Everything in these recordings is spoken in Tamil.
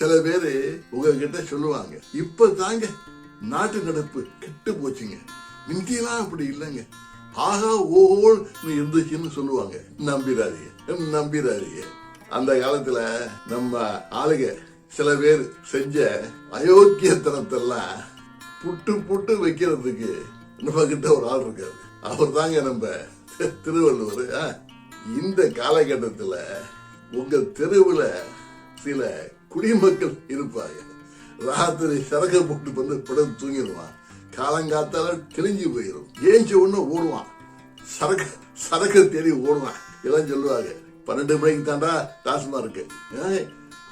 சில பேரு உங்ககிட்ட சொல்லுவாங்க. இப்ப தாங்க நாட்டு நடப்பு கெட்டு போச்சுங்க. முந்தியெல்லாம் அப்படி இல்லைங்க. ஆகா ஓஹோன்னு இருந்துச்சுன்னு சொல்லுவாங்க. நம்பிடாதீங்க. நம்பிடாதீங்க. அந்த காலத்துல நம்ம ஆளுங்க சில பேர் செஞ்ச அயோக்கியத்தனத்தெல்லாம் புட்டு புட்டு வைக்கிறதுக்கு நம்ம கிட்ட ஒரு ஆள் இருக்காரு. அவர் தாங்க நம்ம திருவள்ளுவர். ஆ. இந்த காலகட்டத்துல உங்க தெருவுல சில குடிமக்கள் இருப்பாங்க. ராத்திரி சரக போட்டு வந்து படம் தூங்கிடுவான். காலங்காத்தால தெளிஞ்சு போயிடும். ஏஞ்ச உடனே ஓடுவான். சரக்கு சரக்கு தேடி ஓடுவான். எல்லாம் சொல்லுவாங்க. பன்னெண்டு மணிக்கு தாண்டா டாஸ்மா இருக்கு.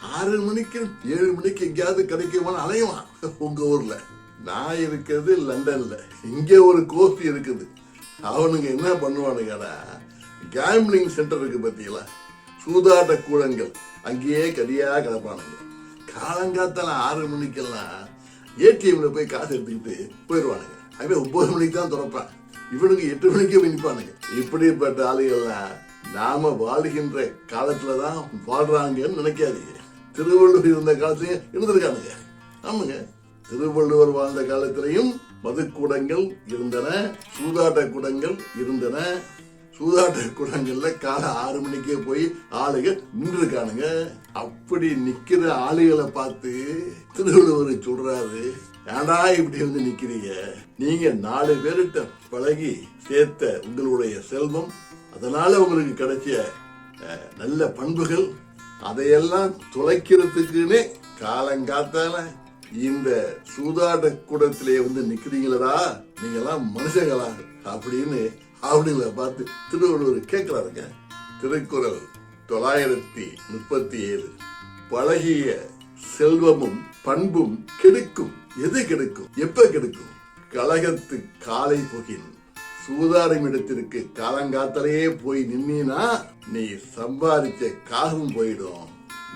ஆறு மணிக்கு ஏழு மணிக்கு எங்கேயாவது கிடைக்குமான்னு அலையுவான். உங்க ஊர்ல. நான் இருக்கிறது லண்டன்ல. இங்க ஒரு கோப்பி இருக்குது. அவனுங்க என்ன பண்ணுவானுங்கடா? கேம்லிங் சென்டர் இருக்கு பத்தியலா சூதாட்ட கூடங்கள். அங்கேயே கடியா கிடப்பானுங்க. காலங்காத்தால ஆறு மணிக்கெல்லாம் ஏடிஎம்ல போய் காசு எடுத்துக்கிட்டு போயிடுவானுங்க அதுவே ஒன்பது மணிக்கு தான் திறப்பான். இவனுங்க எட்டு மணிக்கே போய் நிப்பானுங்க இப்படிப்பட்ட ஆளுகள்லாம் நாம வாழுகின்ற காலத்துலதான் வாழ்றாங்கன்னு நினைக்காதீங்க. திருவள்ளுவர் இருந்த காலத்துலயும் இருந்திருக்கானுங்க. ஆமாங்க. திருவள்ளுவர் வாழ்ந்த காலத்திலையும் மதுக்கூடங்கள் இருந்தன சூதாட்ட கூடங்கள் இருந்தன சூதாட்ட குளங்கள்ல காலை ஆறு மணிக்கே போய் ஆளுக நின்று இருக்கானுங்க அப்படி நிக்கிற ஆளுகளை பார்த்து திருவள்ளுவர் சொல்றாரு ஏன்டா இப்படி வந்து நிக்கிறீங்க? நீங்க நாலு பேருகிட்ட பழகி சேர்த்த உங்களுடைய செல்வம் அதனால உங்களுக்கு கிடைச்ச நல்ல பண்புகள் அதையெல்லாம் துளைக்கிறதுக்குன்னே காலங்காத்தால இந்த சூதாட்ட கூடத்திலே வந்து நிக்கிறீங்களடா நீங்க எல்லாம் மனுஷங்களா அப்படின்னு அவனுங்களை பார்த்து திருவள்ளுவர் கேட்கிறாருங்க. திருக்குறள் தொள்ளாயிரத்தி முப்பத்தி ஏழு பழகிய செல்வமும் பண்பும் கெடுக்கும். எது கெடுக்கும்? எப்ப கெடுக்கும்? கழகத்து காலை புகின். சூதாரம் இடத்திற்கு காலங்காத்தலையே போய் நின்னா நீ சம்பாதிச்ச காகம் போயிடும்.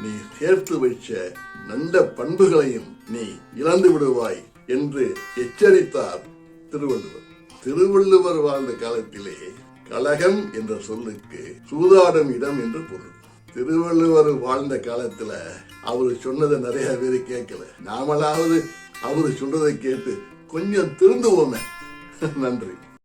நீ சேர்த்து வச்ச நல்ல பண்புகளையும் நீ இழந்து விடுவாய் என்று எச்சரித்தார் திருவள்ளுவர். திருவள்ளுவர் வாழ்ந்த காலத்திலே கழகம் என்ற சொல்லுக்கு சூதாடும் இடம் என்று பொருள். திருவள்ளுவர் வாழ்ந்த காலத்துல அவரு சொன்னதை நிறைய பேர் கேட்கல. நாமளாவது அவரு சொல்றதை கேட்டு கொஞ்சம் திருந்துவோமே. நன்றி.